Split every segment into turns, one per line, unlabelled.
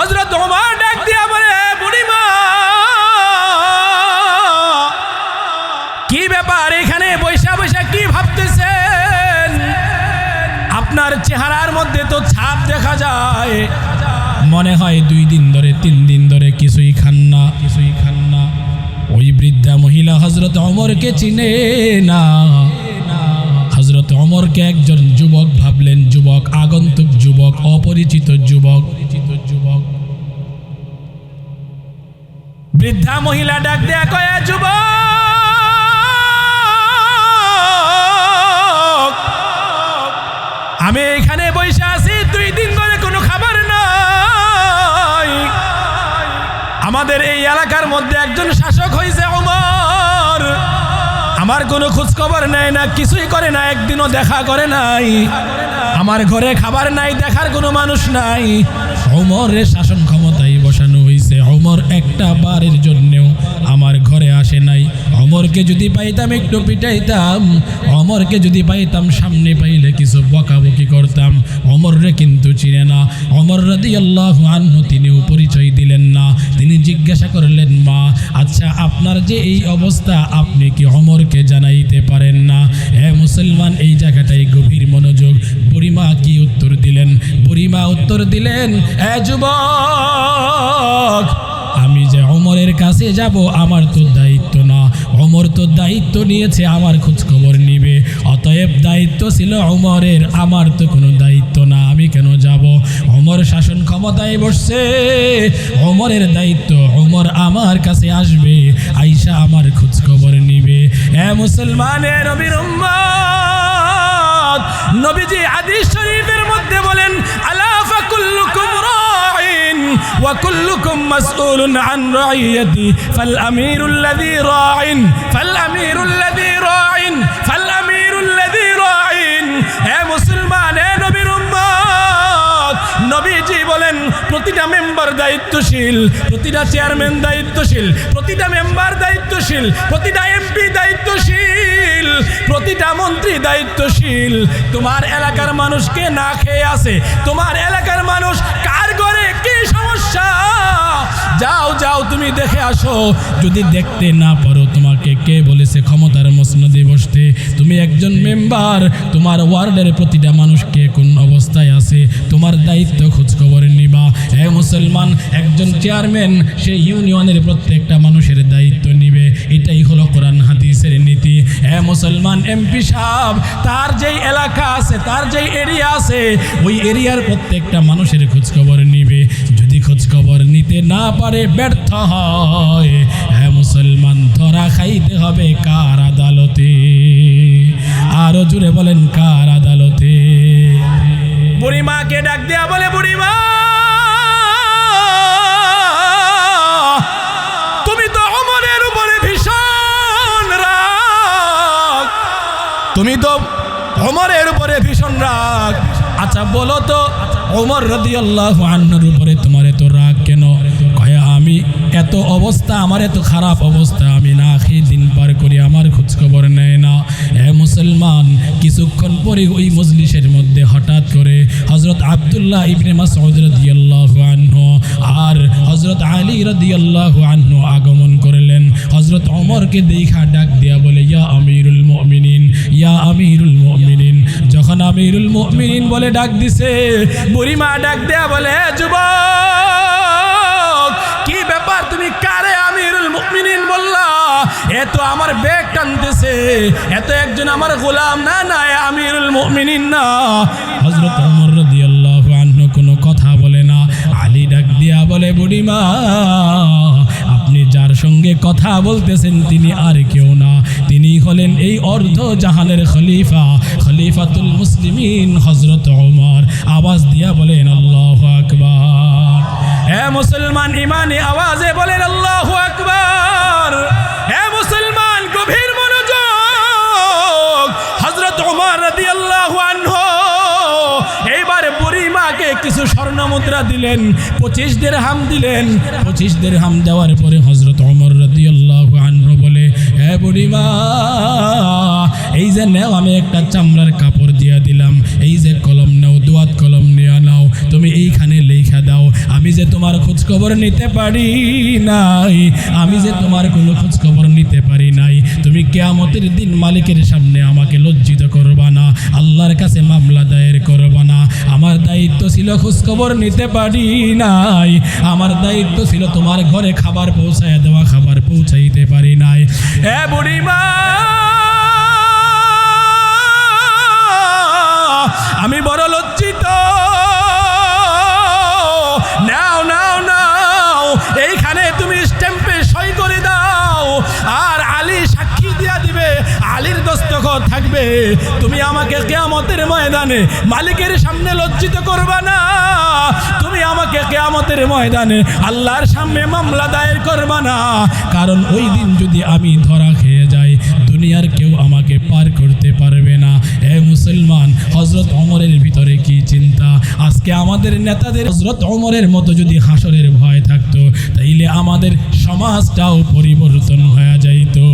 হজরত ওমর ডাক দিয়া বলে বুড়িমা, কি ব্যাপার এখানে বৈশা বৈশা কি ভাবতেছেন? আপনার চেহারার মধ্যে তো ছাপ দেখা যায়। মনে হয় দুই দিন ধরে, তিন দিন ধরে কিছুই খান না, কিছুই খান না। ওই বৃদ্ধা মহিলা হজরত অমরকে চিনে না। হজরত অমরকে একজন যুবক ভাবলেন, যুবক, আগন্তুক যুবক, অপরিচিত যুবক। বৃদ্ধা মহিলা ডাক দেয়া কয়া যুব আমি এখানে বসে আছি, দুই দিন ধরে কোনো খাবার নাই। আমাদের এই এলাকার মধ্যে একজন শাসক হয়েছে অমর আমার কোনো খোঁজখবর নেয় না, কিছুই করে না, একদিনও দেখা করে নাই। আমার ঘরে খাবার নাই, দেখার কোনো মানুষ নাই। অমরের শাসন অমর একটা বারের জন্যেও আমার ঘরে আসে নাই। অমরকে যদি পাইতাম একটু পিটাইতাম অমরকে যদি পাইতাম সামনে পাইলে কিছু বকাবকি করতাম। অমররে কিন্তু চিনে না। অমর রাদি আল্লাহ আন্ন তিনিও পরিচয় দিলেন না। তিনি জিজ্ঞাসা করলেন, মা আচ্ছা আপনার যে এই অবস্থা, আপনি কি অমরকে জানাইতে পারেন না? হে মুসলমান, এই জায়গাটাই গভীর মনোযোগ বুড়িমা কি উত্তর দিলেন? বুড়িমা উত্তর দিলেন, এ যুবক, আমি যে অমরের কাছে যাব, আমার তো দায়িত্ব না। অমর তো দায়িত্ব নিয়েছে, আমার খোঁজখবর নিবে। অতএব দায়িত্ব ছিল অমরের, আমার তো কোনো দায়িত্ব না, আমি কেন যাব? অমর শাসন ক্ষমতায় বসছে, অমরের দায়িত্ব, অমর আমার কাছে আসবে, আইসা আমার খোঁজখবর নিবে। এ মুসলমানের উম্মত নবীজি হাদিস শরীফের মধ্যে বলেন, আলা ফাকুল্লুকুম রাইন ওয়া কুল্লুকুম মাসউলুন আন রাইয়াতি, ফাল আমিরুল্লাযী রাইন, ফাল আমিরুল্লাযী রাইন, ফাল আমিরুল্লাযী রাইন। হে মুসলমান, হে নবীর উম্মত, নবীজি বলেন, প্রতিটা মেম্বার দায়িত্বশীল, প্রতিটা চেয়ারম্যান দায়িত্বশীল, প্রতিটা মেম্বার দায়িত্বশীল, প্রতিটা এমপি দায়িত্বশীল। প্রতিটা মন্ত্রী দায়িত্বশীল। তোমার এলাকার মানুষকে না খেয়ে আছে? তোমার এলাকার মানুষ কার ঘরে কি সমস্যা? যাও যাও, তুমি দেখে আসো। যদি দেখতে না পারো তোমাকে, কে বলেছে ক্ষমতার মসনদে বসতে? তুমি একজন মেম্বার, তোমার ওয়ার্ডের প্রতিটা মানুষকে কোন অবস্থায় আছে? তোমার দায়িত্ব খোঁজ খবর নিবা। এ মুসলমান, একজন চেয়ারম্যান, সে ইউনিয়নের প্রত্যেকটা মানুষের মুসলমান এমপি সাহেব, তার যেই এলাকা আছে, তার যেই এরিয়া আছে, ওই এরিয়ার প্রত্যেকটা মানুষের খোঁজখবর নিবে। যদি খোঁজখবর নিতে না পারে, ব্যর্থ হয়। হ্যাঁ মুসলমান, ধরা খাইতে হবে কার আদালতে? আরও জুড়ে বলেন, কার আদালতে? বুড়িমাকে ডাক দেয়া বলে, বুড়িমা! তুমি তো অমরের উপরে ভীষণ রাগ। আচ্ছা বলো তো, ওমর আল্লাহ আন্নার উপরে তোমার এত রাগ কেন? আমি এত অবস্থা, আমার এত খারাপ অবস্থা, আমি না খেয়ে দিন পার করি, আমার খোঁজ খবর নেয় না। এ মুসলমান, কিছুক্ষণ পরে ওই মজলিসের মধ্যে হঠাৎ করে হজরত আবদুল্লাহ ইবনে মাসউদ রাদিয়াল্লাহু আনহু আর হজরত আলী রাদিয়াল্লাহু আনহু আগমন করলেন। হজরত ওমরকে দেখা ডাক দিয়া আমিরুল মুমিনিন বলে ডাক দিছে। বুড়িমা ডাক দেয়া বলে "এ যুবক, কি ব্যাপার তুমি কারে আমিরুল মুমিনিন বললা? এ তো আমার ব্যাগ টানতেছে। এত একজন আমার গোলাম। না না আমিরুল মুমিনিন না। আনহু কোনো কথা বলে না। আলী ডাক দিয়া বলে বুড়িমা আপনি যার সঙ্গে কথা বলতেছেন তিনি আর কেউ না। তিনি হলেন এই অর্ধ জাহানের খলিফা। খলিফাতুল মুসলিমিন হজরত ওমর। আওয়াজ দিয়া বলেন, আল্লাহ আকবার। হে মুসলমান ইমানি আওয়াজে বলেন, আল্লাহ আকবার। হে মুসলমান, গভীর মনোযোগ। হজরত ওমর আনহু এইবার বুড়ি মাকে কিছু স্বর্ণ মুদ্রা দিলেন, পঁচিশ দের হাম দিলেন। পঁচিশ দের হাম দেওয়ার পরে হজরত অমর রাদিয়াল্লাহু আনহু বলে হে এই যে নেও আমি একটা চামড়ার কাপড় দিয়া দিলাম, এই যে কলম নেও, দোয়াত কলম তুমি এইখানে লেখা দাও। আমি যে তোমার খোঁজখবর নিতে পারি নাই, আমি যে তোমার কোনো খোঁজখবর নিতে পারি নাই, তুমি কেয়ামতের দিন মালিকের সামনে আমাকে লজ্জিত করবা না, আল্লাহর কাছে মামলা দায়ের করবা না। আমার দায়িত্ব ছিল খোঁজ খবর নিতে পারি নাই, আমার দায়িত্ব ছিল তোমার ঘরে খাবার পৌঁছায় দেওয়া, খাবার পৌঁছাইতে পারি নাই। এ বুড়িমা, আমি বড় লজ্জিত দস্তখত থাকবে। তুমি আমাকে কেয়ামতের ময়দানে মালিকের সামনে লজ্জিত করবা না। তুমি আমাকে কেয়ামতের ময়দানে আল্লাহর সামনে মামলা দায়ের করবা না। কারণ ওই দিন যদি আমি ধরা খেয়ে যাই, দুনিয়ার কেউ আমাকে পার করতে পারবে না। এ মুসলমান হজরত অমরের ভিতরে কি চিন্তা? আজকে আমাদের নেতাদের হজরত অমরের মতো যদি হাসরের ভয় থাকতো, তাইলে আমাদের সমাজটাও পরিবর্তন হয়ে যাইতো।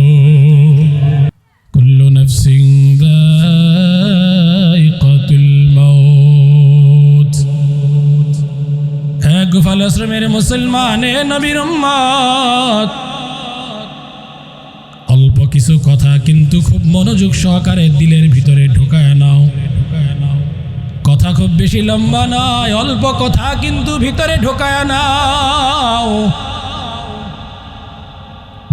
কুল্লু নফসিং যায়িকাতুল মাউত হে গুফাল আশ্রমের মুসলমান এ নবীর উম্মত, অল্প কিছু কথা কিন্তু খুব মনোযোগ সহকারে দিলের ভিতরে ঢোকায় নাও। কথা খুব বেশি লম্বা নয়, অল্প কথা কিন্তু ভিতরে ঢোকায় নাও।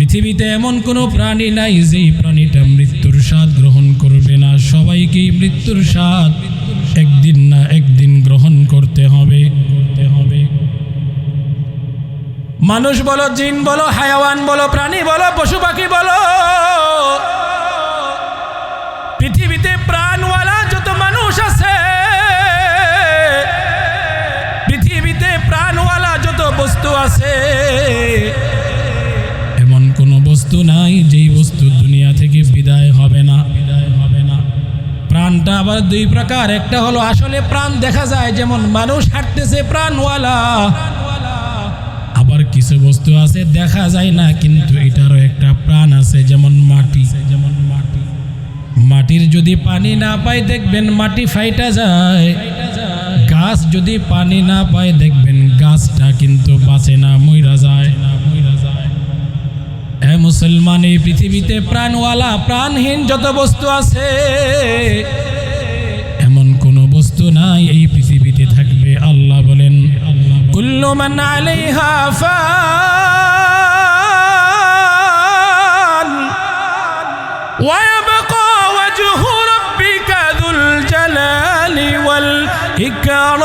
পৃথিবীতে এমন কোনো প্রাণী নাই যেই প্রাণীটা মৃত্যুর স্বাদ গ্রহণ করবে না। সবাইকেই মৃত্যুর স্বাদ একদিন না একদিন গ্রহণ করতে হবে। করতে হবে মানুষ বলো, জিন বলো, হায়াওয়ান বলো, প্রাণী বলো, পশু পাখি বলো, পৃথিবীতে প্রাণওয়ালা যত মানুষ আছে, পৃথিবীতে প্রাণওয়ালা যত বস্তু আছে প্রাণটা আবার দুই প্রকার। একটা হলো আসলে প্রাণ দেখা যায়, যেমন মানুষ হাঁটতেছে প্রাণওয়ালা। আবার কিছু বস্তু আছে দেখা যায় না, কিন্তু এটারও একটা প্রাণ আছে, যেমন মাটি। যেমন মাটি মাটির যদি পানি না পায়, দেখবেন মাটি ফাইটা যায়। গাছ যদি পানি না পায়, দেখবেন গাছটা কিন্তু বাঁচে না, মইরা যায়। না মইরা যায় এ মুসলমান এই পৃথিবীতে প্রাণওয়ালা প্রাণহীন যত বস্তু আছে এমন কোন বস্তু নাই এই পৃথিবীতে থাকবে আল্লাহ বলেন কুল্লু মান আলাইহা ফান ويبقى وجه ربك ذو الجلال والإكرام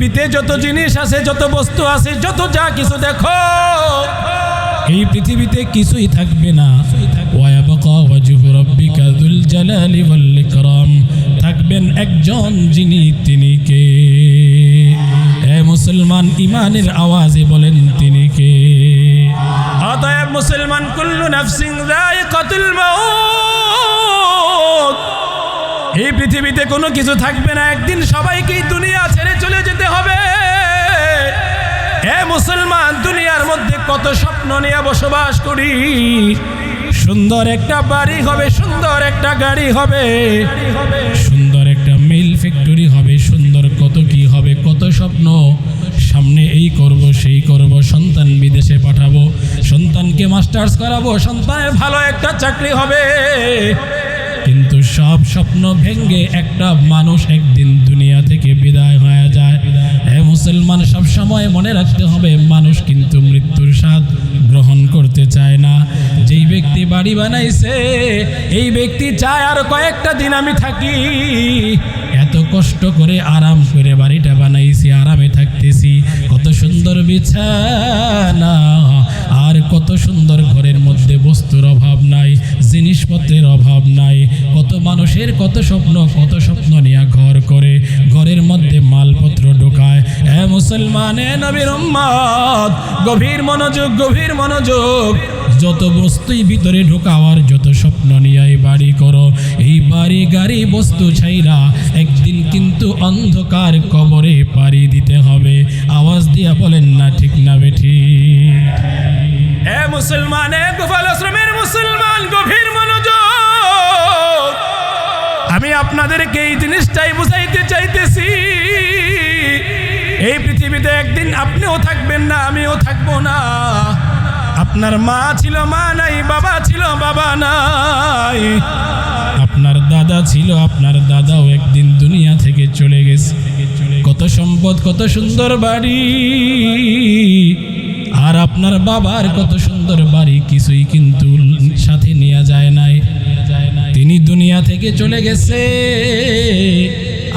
পৃথিবীতে যত জিনিস আছে যত বস্তু আছে যত যা কিছু দেখো এই পৃথিবীতে কিছুই থাকবে না। থাকবেন একজন যিনি তিনি কে? এ মুসলমান ইমানের আওয়াজে বলেন তিনি কে? অতএব মুসলমান কুল্লু নাফসিন যায়িকাতুল মাউত। এই পৃথিবীতে কোনো কিছু থাকবে না। একদিন সবাইকেই দুনিয়া ছেড়ে মুসলমান দুনিয়ার মধ্যে কত স্বপ্ন নিয়ে বসবাস করি। সুন্দর একটা বাড়ি হবে, সুন্দর একটা গাড়ি হবে। সুন্দর একটা মিল ফ্যাক্টরি হবে, সুন্দর কত কি হবে, কত স্বপ্ন। সামনে এই করব, সেই করব, সন্তান বিদেশে পাঠাবো, সন্তানকে মাস্টার্স করাবো, সন্তানের ভালো একটা চাকরি হবে। কিন্তু সব স্বপ্ন ভেঙ্গে একটা মানুষ একদিন দুনিয়া থেকে বিদায় হয়ে যায়। হে মুসলমান, সব সময় মনে রাখতে হবে, মানুষ কিন্তু মৃত্যুর স্বাদ গ্রহণ করতে চায় না। যেই ব্যক্তি বাড়ি বানাইছে, এই ব্যক্তি চায় আর কয়েকটা দিন আমি থাকি। এত কষ্ট করে আরাম করে বাড়িটা বানাইছি, আরামে থাকতেছি। কত সুন্দর বিছানা, আর কত সুন্দর ঘরের মধ্যে বস্তুর অভাব নাই। জিনিসপত্রের অভাব নাই। কত মানুষের কত স্বপ্ন কত স্বপ্ন নিয়ে ঘর করে, ঘরের মধ্যে মালপত্র ঢোকায়। এ মুসলমান, এ নবীর গভীর মনোযোগ গভীর মনোযোগ। যত বস্তুই ভিতরে ঢোকাওয়ার, যত স্বপ্ন নিয়ে বাড়ি করো। এই বাড়ি গাড়ি বস্তু ছাইরা একদিন কিন্তু অন্ধকার কবরে পাড়ি দিতে হবে। আওয়াজ দিয়া বলেন, না, ঠিক না বেঠি এ মুসলমান গোপাল আশ্রমের মুসলমান, গভীর মনোযোগ। আমি আপনাদেরকে এই জিনিসটাই বুঝাইতে চাইতেছি। এই পৃথিবীতে একদিন আপনিও থাকবেন না, আমিও থাকব না। আপনার মা ছিল, মা নাই, বাবা ছিল, বাবা নাই। আপনার দাদা ছিল, আপনার দাদাও একদিন দুনিয়া থেকে চলে গেছে। কত সম্পদ, কত সুন্দর বাড়ি। আর আপনার বাবার কত সুন্দর বাড়ি কিছুই কিন্তু সাথে নেওয়া যায় নাই। তিনি দুনিয়া থেকে চলে গেছে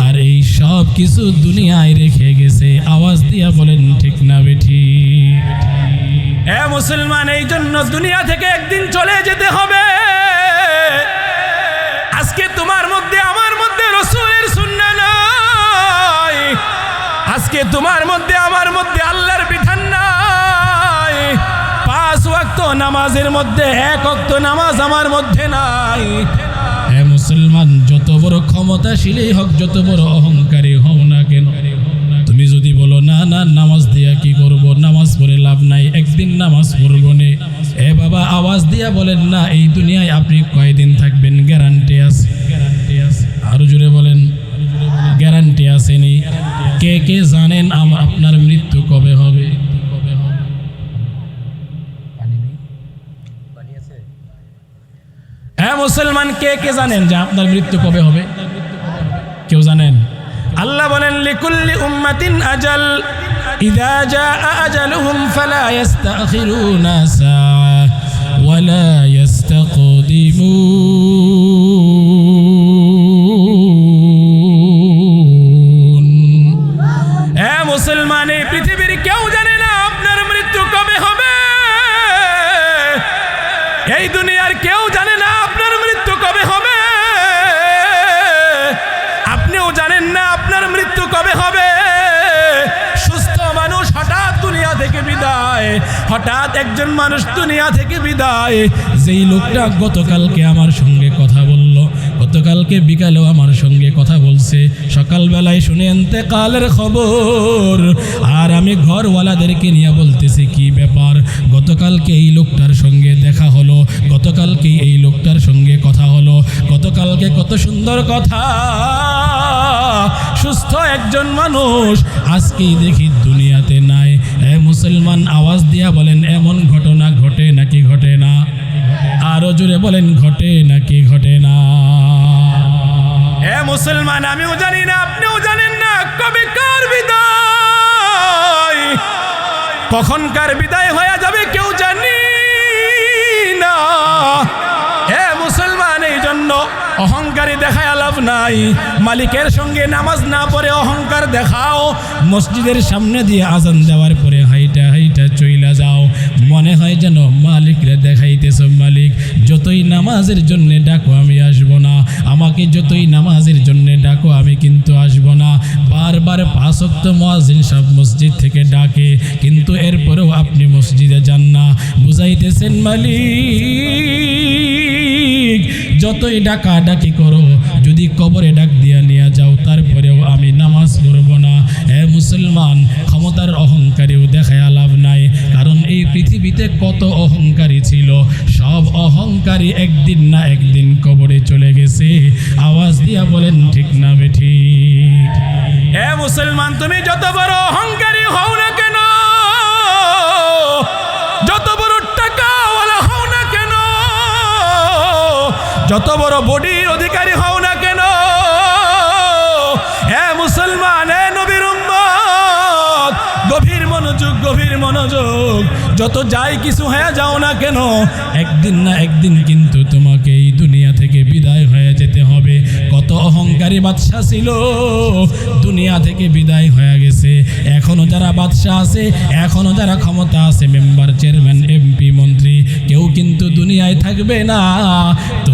আর এই সব কিছু দুনিয়ায় রেখে গেছে। আওয়াজ দিয়া বলেন, ঠিক না বেঠি? এ মুসলমান, এই জন্য দুনিয়া থেকে একদিন চলে যেতে হবে। আজকে তোমার মধ্যে, আমার মধ্যে রসুলের সুন্না নাই। আজকে তোমার মধ্যে, আমার মধ্যে পাঁচ নামাজের মধ্যে, এক ওয়াক্ত নামাজ আমার মধ্যে নাই। হে মুসলমান, যত বড় ক্ষমতাশীলই হোক, যত বড় অহংকারী হও না কেন? তুমি যদি বলো, না না, নামাজ দিয়া কি করব? নামাজ পড়ে লাভ নাই, একদিন নামাজ পড়ব নে। এ বাবা, আওয়াজ দিয়া বলেন, না, এই দুনিয়ায় আপনি কয়দিন থাকবেন? গ্যারান্টি আছে। গ্যারান্টি আছে আরও জুড়ে বলেন, গ্যারান্টি আসেনি। কে কে জানেন কে কে জানেন যে আপনার মৃত্যু কবে হবে? কেউ জানেন? আল্লাহ বলেন, লিকুল্লি উম্মাতিন আজাল, ইদা জা আজালুহুম ফালা ইস্তাখিরুনা সা ওয়ালা ইস্তাকদিমুন হঠাৎ একজন মানুষ দুনিয়া থেকে বিদায়। যেই লোকটা গতকালকে আমার সঙ্গে কথা বলল, গতকালকে বিকালেও আমার সঙ্গে কথা বলছে। সকালবেলায় শুনে আনতে কালের খবর। আর আমি ঘরওয়ালাদেরকে নিয়ে বলতেছি, কি ব্যাপার? গতকালকে এই লোকটার সঙ্গে দেখা হলো। গতকালকে এই লোকটার সঙ্গে কথা হলো। গতকালকে কত সুন্দর কথা। সুস্থ একজন মানুষ। আজকেই দেখি দুনিয়াতে নাই। এ মুসলমান আওয়াজ দিয়া বলেন, এমন ঘটনা ঘটে নাকি ঘটে না? আরও জোরে বলেন, ঘটে নাকি ঘটে না? এ মুসলমান, আমিও জানি না, আপনিও জানেন না, কবে কার বিদায়? কখনকার বিদায় হয়ে যাবে কেউ জানি? এই জন্য অহংকারী দেখায় লাভ নাই। মালিকের সঙ্গে নামাজ না পড়ে অহংকার দেখাও। মসজিদের সামনে দিয়ে আজান দেওয়ার পরে হাইটা হাইটা চইলা যাও। মনে হয় যেন মালিকরে দেখাইতেছ, মালিক, যতই নামাজের জন্য ডাকো আমি আসব না। আমাকে যতই নামাজের জন্য ডাকো আমি কিন্তু আসব না। বারবার পাঁচক্ত মহাজিন সব মসজিদ থেকে ডাকে, কিন্তু এরপরেও আপনি মসজিদে যান না। বুঝাইতেছেন, মালিক? যতই ডাকা ডাকি করো, যদি কবরে ডাক দিয়া নিয়ে যাও, তারপরেও আমি নামাজ পড়ব না। হে মুসলমান, ক্ষমতার অহংকারীও দেখায় লাভ নাই, কারণ এই পৃথিবীতে কত অহংকারী ছিল, সব অহংকারী একদিন না একদিন কবরে চলে গেছে। আওয়াজ দিয়া বলেন, ঠিক না বেঠি। হে মুসলমান, তুমি যত বড় অহংকারী হও না কেন যত বড় বডির অধিকারী হও না কেন? হে মুসলমান, হে নবীর গভীর মনোযোগ গভীর মনোযোগ। যত যাই কিছু হয়ে যাও না কেন, একদিন না একদিন কিন্তু তোমাকে এই দুনিয়া থেকে বিদায় হয়ে যেতে হবে। কত অহংকারী বাদশাহ ছিল, দুনিয়া থেকে বিদায় হয়ে গেছে। এখনও যারা বাদশাহ আছে, এখনও যারা ক্ষমতা আছে, মেম্বার, চেয়ারম্যান, এমপি, মন্ত্রী, কেউ কিন্তু দুনিয়ায় থাকবে না।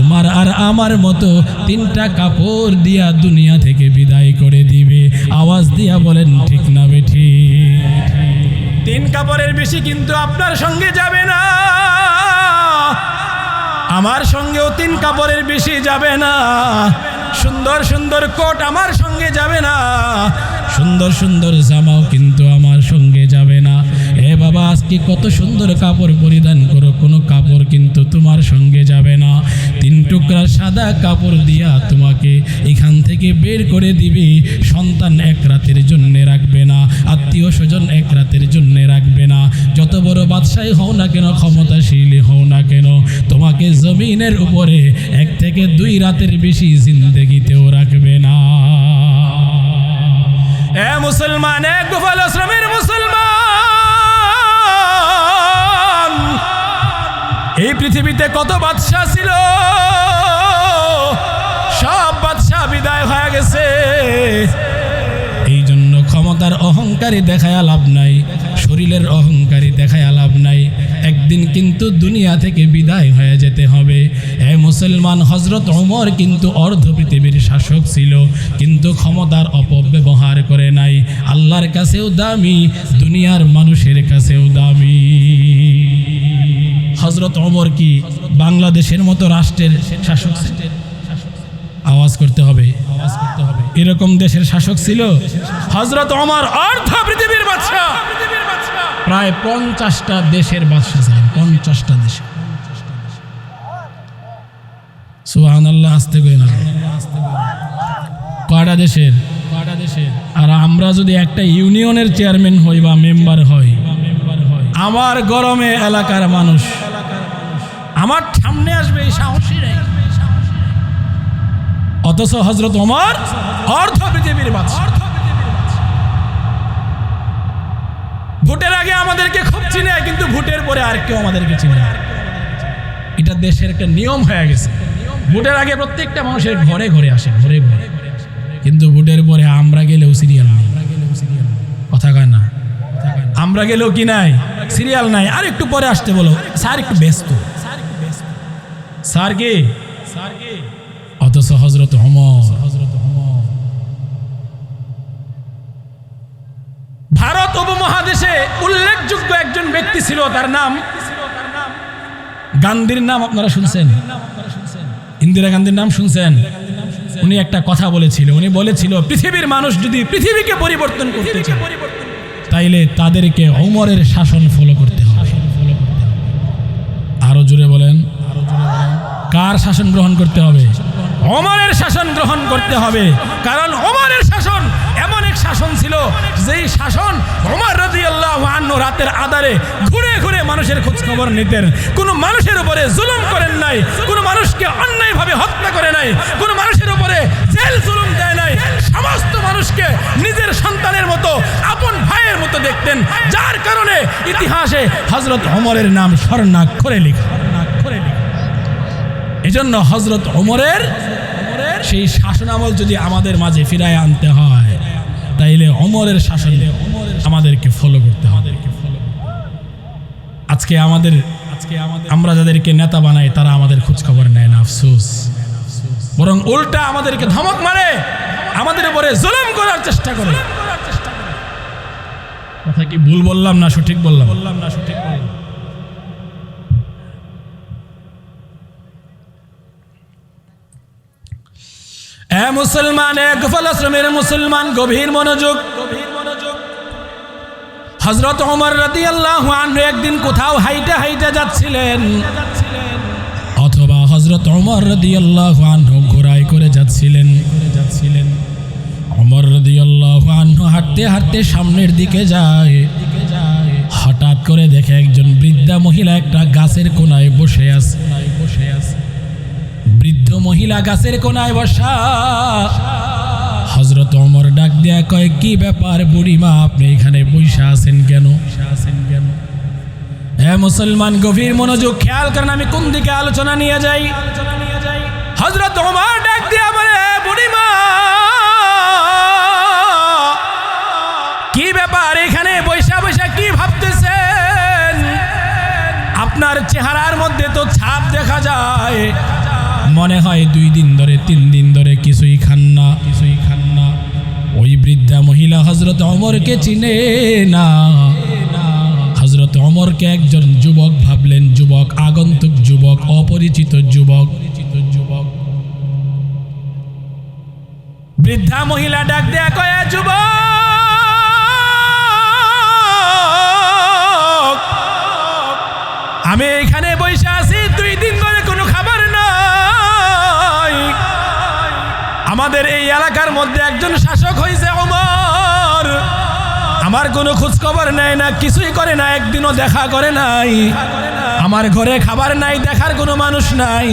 তোমার আর আমার মতো তিনটা কাপড় দিয়া দুনিয়া থেকে বিদায় করে দিবে। আওয়াজ দিয়া বলেন, ঠিক না বেঠি? তিন কাপড়ের বেশি কিন্তু আপনার সঙ্গে যাবে না। আমার সঙ্গেও তিন কাপড়ের বেশি যাবে না। সুন্দর সুন্দর কোট আমার সঙ্গে যাবে না। সুন্দর সুন্দর জামাও কিন্তু আজকে কত সুন্দর কাপড় পরিধান করো? কোনো কাপড় কিন্তু তোমার সঙ্গে যাবে না। তিন টুকরা সাদা কাপড় দিয়া তোমাকে এখান থেকে বের করে দিবি। সন্তান এক রাতের জন্য রাখবে না, আত্মীয় স্বজন এক রাতের জন্য রাখবে না। যত বড় বাদশাহী হও না কেন, ক্ষমতাশীল হও না কেন, তোমাকে জমিনের উপরে এক থেকে দুই রাতের বেশি জিন্দগিতেও রাখবে না। এ মুসলমান, এ গোপাল মুসলমান! এই পৃথিবীতে কত বাদশাহ ছিল? সব বাদশাহ বিদায় হয়ে গেছে। এই জন্য ক্ষমতার অহংকারী দেখায় লাভ নাই, শরীরের অহংকারী দেখায় লাভ নাই। একদিন কিন্তু দুনিয়া থেকে বিদায় হয়ে যেতে হবে। এ মুসলমান হজরত ওমর কিন্তু অর্ধ পৃথিবীর শাসক ছিল, কিন্তু ক্ষমতার অপব্যবহার করে নাই। আল্লাহর কাছেও দামি, দুনিয়ার মানুষের কাছেও দামি। হজরত অমর কি বাংলাদেশের মতো রাষ্ট্রের শাসক আওয়াজ করতে হবে। এরকম দেশের শাসক ছিল? হজরত ওমর অর্ধ পৃথিবীর প্রায় পঞ্চাশটা দেশের বাদশা ছিলেন, পঞ্চাশটা দেশে সুহান আল্লাহ আসতে কই না। কয়টা দেশের কয়টা দেশের? আর আমরা যদি একটা ইউনিয়নের চেয়ারম্যান হই বা মেম্বার হই, আমার গরমে এলাকার মানুষ আমার সামনে আসবে এই সাহসী নেই অথচ হজরত ওমর অর্ধ পৃথিবীর ভোটের আগে আমাদেরকে খুব চিনে, কিন্তু ভোটের পরে আর কেউ আমাদেরকে চিনে এটা দেশের একটা নিয়ম হয়ে গেছে। ভোটের আগে প্রত্যেকটা মানুষের ঘরে ঘরে আসে, ঘরে ঘরে। কিন্তু ভোটের পরে আমরা গেলেও সিরিয়াল নেই। কথা কয় না? আমরা গেলেও কি নাই? সিরিয়াল নাই। আর একটু পরে আসতে বলো। স্যার একটু ব্যস্ত। স্যার কে অথচ হজরত অমর হজরত ভারত উপমহাদেশে উল্লেখযোগ্য একজন ব্যক্তি ছিল তার নাম গান্ধীর নাম আপনারা শুনছেন। ইন্দিরা গান্ধীর নাম শুনছেন। উনি একটা কথা বলেছিল। উনি বলেছিল পৃথিবীর মানুষ যদি পৃথিবীকে পরিবর্তন করতে চায় তাইলে তাদেরকে অমরের শাসন ফলো করতে হবে। আরও জোরে বলেন। কার শাসন গ্রহণ করতে হবে? অমরের শাসন গ্রহণ করতে হবে। কারণ অমরের শাসন এমন এক শাসন ছিল, যেই শাসন অমর রাজি আল্লাহ রাতের আধারে ঘুরে ঘুরে মানুষের খোঁজ খবর নিতেন। কোনো মানুষের উপরে জুলুম করেন নাই, কোনো মানুষকে অন্যায়ভাবে হত্যা করে নাই, কোনো মানুষের উপরে জেল জুলুম দেয় নাই। সমস্ত মানুষকে নিজের সন্তানের মতো, আপন ভাইয়ের মতো দেখতেন। যার কারণে ইতিহাসে হজরত অমরের নাম স্বর্ণাক্ষরে লেখা। এজন্য হজরত ওমরের সেই শাসনামল যদি আমাদের মাঝে ফিরায় আনতে হয়, তাইলে অমরের শাসন আমাদেরকে ফলো করতে হবে। আজকে আমাদের আজকে আমাদের আমরা যাদেরকে নেতা বানাই, তারা আমাদের খোঁজ খবর নেয় না, আফসোস। বরং উল্টা আমাদেরকে ধমক মারে, আমাদের উপরে জুলুম করার চেষ্টা করে। কথা কি ভুল বললাম না সঠিক বললাম বললাম না সঠিক বললাম? এ মুসলমান, এ গফল আশ্রমের মুসলমান, গভীর মনোযোগ। হজরত ওমর রতি আল্লাহ একদিন কোথাও হাইটে হাইটে যাচ্ছিলেন। অথবা হজরত ওমর রাদি আল্লাহ ঘোরাই করে যাচ্ছিলেন। যাচ্ছিলেন ওমর রাদি আল্লাহ হাঁটতে হাঁটতে সামনের দিকে যায়। হঠাৎ করে দেখে একজন বৃদ্ধা মহিলা একটা গাছের কোনায় বসে আছে। বৃদ্ধ মহিলা গাছের কোনায় বসা। হজরত অমর ডাক দেয়া কয়, কি ব্যাপার বুড়িমা, আপনি এখানে বৈশা আছেন কেন? আছেন কেন হ্যাঁ মুসলমান, গভীর মনোযোগ, খেয়াল করেন, আমি কোন দিকে আলোচনা নিয়ে যাই? হজরত অমর ডাক দিয়া বলে বুড়িমা, কি ব্যাপার এখানে বৈশা বৈশা কি ভাবতেছেন? আপনার চেহারার মধ্যে তো ছাপ দেখা যায়। মনে হয় দুই দিন ধরে, তিন দিন ধরে কিছুই খান না। কিছুই খান না। ওই বৃদ্ধা মহিলা হজরত অমরকে চিনে না। হজরত অমরকে একজন যুবক ভাবলেন, যুবক, আগন্তুক যুবক, অপরিচিত যুবক। বৃদ্ধা মহিলা ডাক দেয়া কয়া যুবক, আমি এখানে আমাদের এই এলাকার মধ্যে একজন শাসক হয়েছে অমর আমার কোনো খোঁজখবর নেয় না, কিছুই করে না, একদিনও দেখা করে নাই। আমার ঘরে খাবার নাই, দেখার কোনো মানুষ নাই।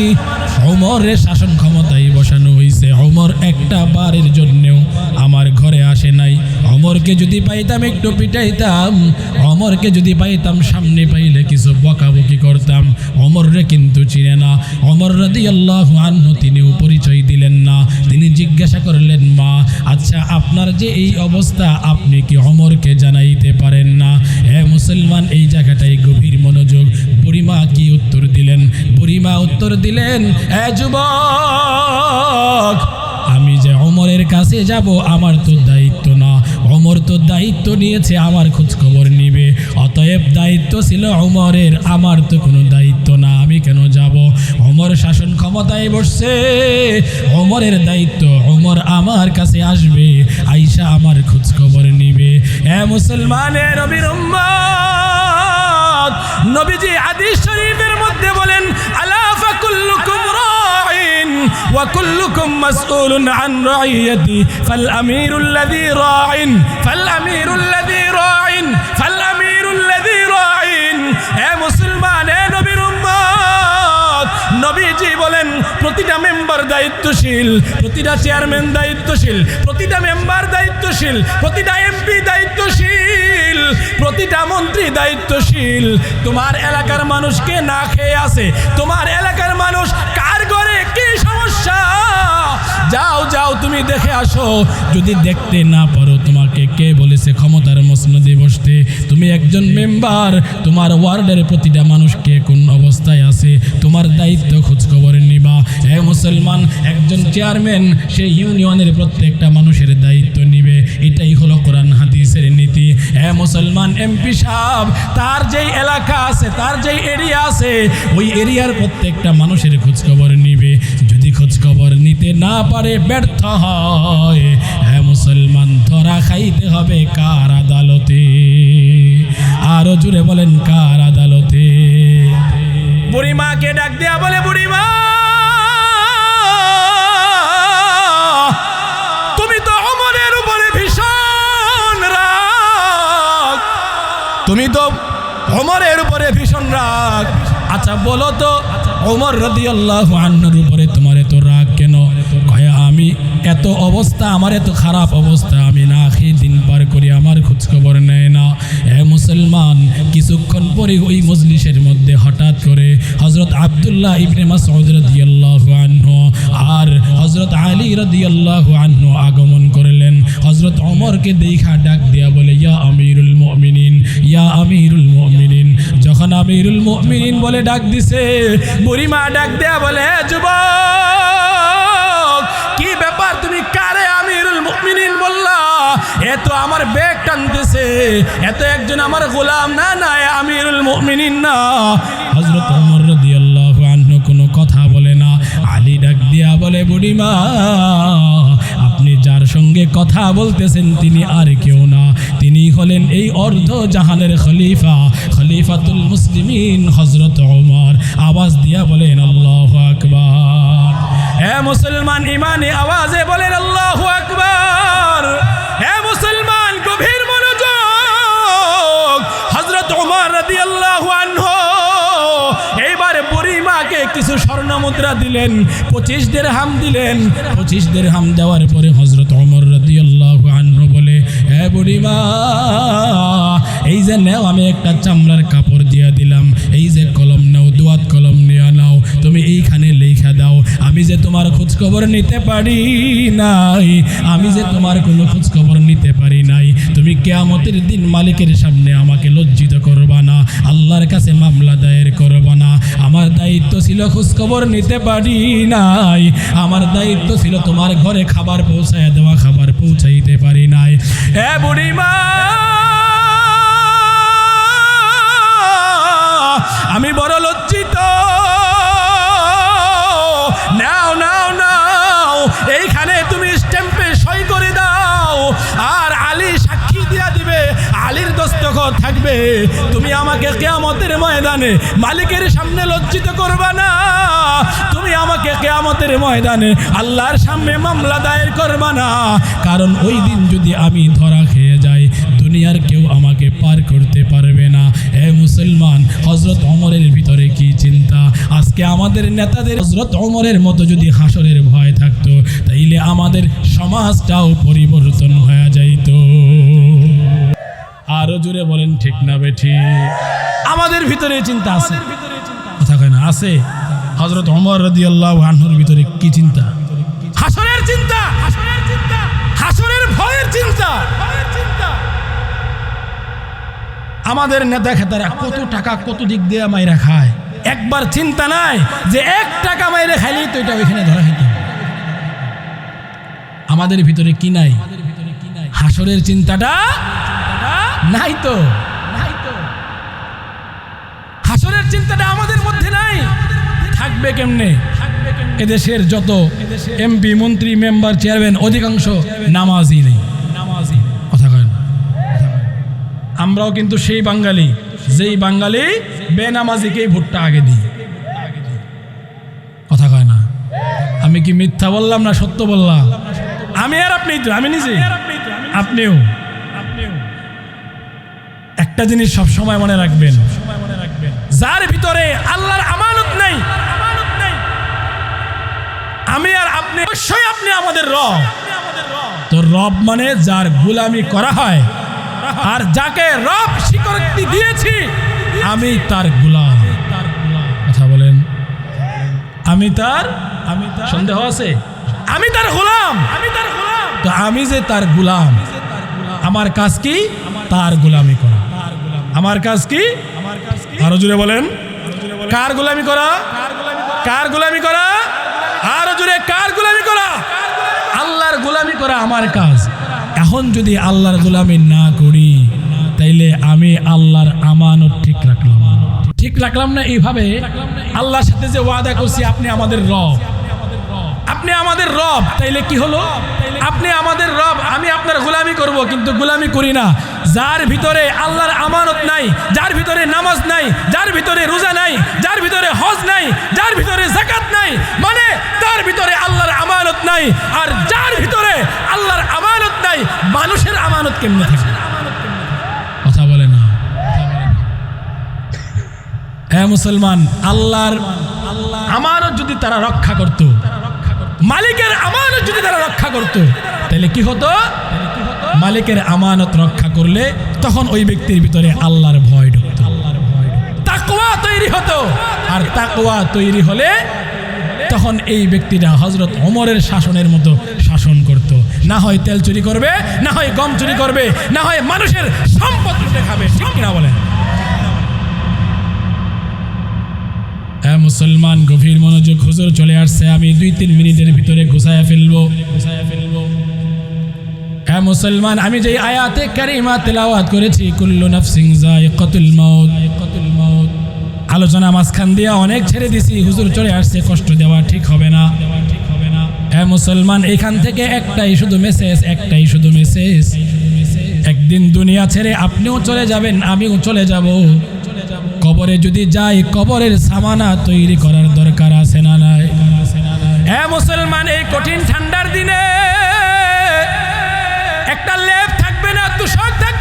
অমরের শাসন ক্ষমতায় বসানো হয়েছে অমর একটা বারের জন্যেও আমার ঘরে আসে নাই। অমরকে যদি পাইতাম, একটু পিটাইতাম। অমরকে যদি পাইতাম, সামনে পাইলে কিছু বকাবকি করতাম। অমররে কিন্তু চিনে না। অমর রাদি আল্লাহ আন্ন তিনিও পরিচয় দিলেন না। তিনি জিজ্ঞাসা করলেন, মা আচ্ছা আপনার যে এই অবস্থা, আপনি কি অমরকে জানাইতে পারেন না? হ্যাঁ মুসলমান, এই জায়গাটায় গভীর মনোযোগ। বুড়িমা কি উত্তর দিলেন? বুড়িমা উত্তর দিলেন হ্যাঁ যুবক, আমি যে অমরের কাছে যাব, আমার তো দায়িত্ব না। অমর তো দায়িত্ব নিয়েছে, আমার খোঁজ খবর নিবে। অতএব দায়িত্ব ছিল অমরের আমার তো কোনো দায়িত্ব না, আমি কেন যাব? অমর শাসন ক্ষমতায় বসছে অমরের দায়িত্ব অমর আমার কাছে আসবে আইসা আমার খোঁজ খবর নিবে। হ্যাঁ মুসলমানের নবীর নবীজি হাদিস শরীফের মধ্যে বলেন, আলা ফাকুল্লুকুম মাসউলুন আন রাইয়াতি, ফাল আমিরুল্লাযী রাইন, ফাল আমিরুল্লাযী রাইন, ফাল আমিরুল্লাযী রাইন। হে মুসলমান, হে নবীর উম্মত, নবীজি বলেন, প্রতিটা মেম্বার দায়িত্বশীল, প্রতিটা চেয়ারম্যান দায়িত্বশীল, প্রতিটা মেম্বার দায়িত্বশীল, প্রতিটা এমপি দায়িত্বশীল, প্রতিটা মন্ত্রী দায়িত্বশীল। তোমার এলাকার মানুষকে না খেয়ে আছে? তোমার এলাকার মানুষ সমস্যা যাও যাও তুমি দেখে আসো। যদি দেখতে না পারো তোমাকে কে বলেছে, ক্ষমতার মসনদে বসতে? তুমি একজন মেম্বার, তোমার ওয়ার্ডের প্রতিটা মানুষকে কোন অবস্থায় আছে? তোমার দায়িত্ব খোঁজ খবর নিবা। হে মুসলমান, একজন চেয়ারম্যান, সে ইউনিয়নের প্রত্যেকটা মানুষের দায়িত্ব নিবে। এটাই হলো কোরআন হাদিসের নীতি। হে মুসলমান, এমপি সাহেব, তার যেই এলাকা আছে, তার যেই এরিয়া আছে, ওই এরিয়ার প্রত্যেকটা মানুষের খোঁজখবর নিবে। যদি খোঁজখবর নিতে না পারে, ব্যর্থ হয়। হ্যাঁ মুসলমান, ধরা খাইতে হবে কার আদালতে? আরও জুড়ে বলেন, কার আদালতে? বুড়িমাকে ডাক দেয়া বলে, বুড়িমা, তুমি তো অমরের উপরে ভীষণ রাগ। তুমি তো অমরের উপরে ভীষণ রাগ। আচ্ছা বলো তো ওমর রদি আল্লাহ আন্নার উপরে তোমার এত রাগ কেন? কয়া আমি এত অবস্থা, আমার এত খারাপ অবস্থা, আমি না করি আমার খোঁজ খবর নেয় না। এ মুসলমান, কিছুক্ষণ পরে ওই মজলিসের মধ্যে হঠাৎ করে হজরত আবদুল্লাহ ইবনে মাসউদ আর হজরত আলী রাদিয়াল্লাহু আনহু আগমন করলেন। হজরত ওমরকে দেখা ডাক দিয়া বলে, ইয়া আমিরুল মুমিনিন, ইয়া আমিরুল মুমিনিন। যখন আমিরুল মুমিনিন বলে ডাক দিছে, বুড়িমা ডাক দেয়া বলে "এ যুবক এ তো আমার ব্যাগ টানতেছে একজন আমার গোলাম। না না আমিরুল মুমিনিন না। বুড়িমা, আপনি যার সঙ্গে কথা বলতেছেন তিনি আর কেউ না। তিনি হলেন এই অর্ধ জাহানের খলিফা, খলিফাতুল মুসলিমিন হজরত ওমর। আওয়াজ দিয়া বলেন, আল্লাহ আকবার। হে মুসলমান, ইমানে আওয়াজে বলেন, আল্লাহ আকবার। স্বর্ণ মুদ্রা দিলেন, পঁচিশ হাম দিলেন। পঁচিশ হাম দেওয়ার পরে হজরত বলে এই যে নেও, আমি একটা চামড়ার কাপড় দিয়া দিলাম। এই যে কলম নেও, দোয়াত কলম নাও তুমি এইখানে লেখা দাও, আমি যে তোমার খোঁজ খবর নিতে পারি নাই, আমি যে তোমার কোনো খোঁজ খবর নিতে পারি নাই, তুমি কেয়ামতের দিন মালিকের সামনে আমাকে লজ্জিত করবা না, আল্লাহর কাছে মামলা দায়ের করবা না, আমার দায়িত্ব ছিল খোঁজ খবর নিতে পারি নাই, আমার দায়িত্ব ছিল তোমার ঘরে খাবার পৌঁছায় দেওয়া, খাবার পৌঁছাইতে পারি নাই। এ বুড়িমা, আমি বড় লজ্জিত থাকবে তুমি আমাকে কেয়ামতের ময়দানে মালিকের সামনে লজ্জিত করবা না। তুমি আমাকে কেয়ামতের ময়দানে আল্লাহর সামনে মামলা দায়ের করবা না। কারণ ওই দিন যদি আমি ধরা খেয়ে যাই, দুনিয়ার কেউ আমাকে পার করতে পারবে না। এ মুসলমান হজরত অমরের ভিতরে কি চিন্তা? আজকে আমাদের নেতাদের হজরত অমরের মতো যদি হাসরের ভয় থাকতো, তাইলে আমাদের সমাজটাও পরিবর্তন হয়ে যাইতো। আরও জুড়ে বলেন ঠিক না বেঠি। আমাদের ভিতরে চিন্তা আছে। কথা কয় না আছে? হজরত অমর রদি আল্লাহ আনহুর ভিতরে কি চিন্তা? হাসরের চিন্তা। হাসরের চিন্তা। হাসরের ভয়ের চিন্তা। আমাদের নেতা খেতারা কত টাকা কত দিক দিয়ে মাইরা খায়। একবার চিন্তা নাই যে এক টাকা মাইরে খাইলেই তো এটা ওইখানে ধরা হইত আমাদের ভিতরে কি নাই? হাসরের চিন্তাটা নাই তো। নাই তো। হাসরের চিন্তাটা আমাদের মধ্যে নাই। থাকবে কেমনে? এদেশের যত এমপি মন্ত্রী মেম্বার চেয়ারম্যান অধিকাংশ নামাজই নেই। কথা আমরাও কিন্তু সেই বাঙালি, যেই বাঙালি বেনামাজিকেই ভোটটা আগে দিই। কথা কয় না? আমি কি মিথ্যা বললাম না সত্য বললাম? আমি আর আপনি তো, আমি নিজে আপনিও। একটা জিনিস সব সময় মনে রাখবেন। যার ভিতরে আল্লাহর আমানত নেই আমি আর আপনি অবশ্যই আপনি আমাদের রব। তো রব মানে যার গুলামি করা হয় আর যাকে রব স্বীকৃতি দিয়েছি আমি তার গুলাম। কথা বলেন। আমি তার আমি তার সন্দেহ আছে? আমি তার গোলাম। আমি তার গোলাম তো আমি যে তার গুলাম আমার কাজ কি? তার গুলামি করা। আমার কাজ কি? আরও জুড়ে বলেন। কার গোলামি করা? কার গোলামি করা? আরও জুড়ে কার গোলামি করা? আল্লাহর গোলামি করা আমার কাজ। এখন যদি আল্লাহর গোলামি না করি তাইলে আমি আল্লাহর আমানত ঠিক রাখলাম ঠিক রাখলাম না এইভাবে আল্লাহর সাথে যে ওয়াদা করছি আপনি আমাদের রব। আপনি আমাদের রব। তাইলে কি হলো? আপনি আমাদের রব, আমি আপনার গোলামি করব, কিন্তু গোলামি করি না। যার ভিতরে আল্লাহর আমানত নাই, যার ভিতরে নামাজ নাই, যার ভিতরে রোজা নাই, যার ভিতরে হজ নাই, যার ভিতরে জাকাত নাই মানে তার ভিতরে আল্লাহর আমানত নাই, আর যার ভিতরে আল্লাহর আমানত নাই, মানুষের আমানত কেমনে থাকে? কথা বলে না। হ্যাঁ মুসলমান, আল্লাহর আল্লাহ আমানত যদি তারা রক্ষা করত মালিকের আমানত যদি তারা রক্ষা করত, তাহলে কি হতো? মালিকের আমানত রক্ষা করলে তখন ওই ব্যক্তির ভিতরে আল্লাহর ভয় ঢুকতো। তাকওয়া তৈরি হতো। আর তাকওয়া তৈরি হলে তখন এই ব্যক্তিটা হজরত ওমরের শাসনের মতো শাসন করত। না হয় তেল চুরি করবে, না হয় গম চুরি করবে, না হয় মানুষের সম্পদ খাবে। ঠিক কিনা বলেন? হ্যাঁ মুসলমান গভীর মনোযোগ হুজুর চলে আসছে। আমি দুই তিন মিনিটের ভিতরে ঘুষায় ফেলব। ঘুষায় ফেলব হ্যাঁ মুসলমান, আমি যে আয়াতে কারিমা তেলাওয়াত করেছি, কুল্লু নাফসিং যায়িকাতুল মাউত। কতুল মাউত আলোচনা মাঝখান দিয়ে অনেক ছেড়ে দিছি, হুজুর চলে আসছে, কষ্ট দেওয়া ঠিক হবে না। ঠিক হবে না হ্যাঁ মুসলমান, এখান থেকে একটাই শুধু মেসেজ একটাই শুধু মেসেজ একদিন দুনিয়া ছেড়ে আপনিও চলে যাবেন, আমিও চলে যাব। কবরে যদি যাই, কবরের সামানা তৈরি করার দরকার আছে না নাই? হ্যাঁ মুসলমান, এই কঠিন ঠান্ডার দিনে একটা লেপ থাকবে না, তুষার থাকবে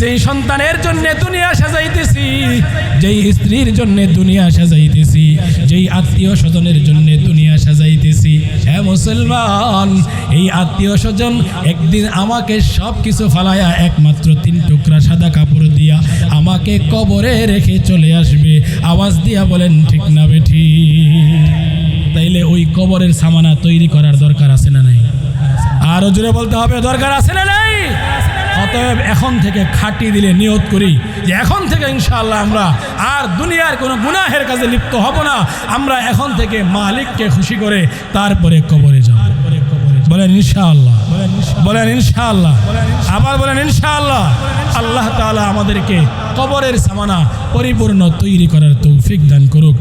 যেই সন্তানের জন্য দুনিয়া সাজাইতেছি, যেই স্ত্রীর জন্য দুনিয়া সাজাইতেছি, যেই আত্মীয় স্বজনের জন্য দুনিয়া সাজাইতেছি। হ্যাঁ মুসলমান, এই আত্মীয় স্বজন একদিন আমাকে সব কিছু ফালায়া একমাত্র তিন টুকরা সাদা কাপড় দিয়া আমাকে কবরে রেখে চলে আসবে। আওয়াজ দিয়া বলেন, ঠিক না বেঠি। তাইলে ওই কবরের সামানা তৈরি করার দরকার আছে না নাই? আরও জোরে বলতে হবে, দরকার আছে না নাই? অতএব এখন থেকে খাটি দিলে নিয়ত করি যে এখন থেকে ইনশাআল্লাহ আমরা আর দুনিয়ার কোনো গুনাহের কাজে লিপ্ত হব না। আমরা এখন থেকে মালিককে খুশি করে তারপরে কবরে যাব। বলেন ইনশাআল্লাহ। বলেন ইনশাআল্লাহ। আবার বলেন ইনশাআল্লাহ। আল্লাহ তাআলা আমাদেরকে কবরের সামানা পরিপূর্ণ তৈরি করার তৌফিক দান করুক।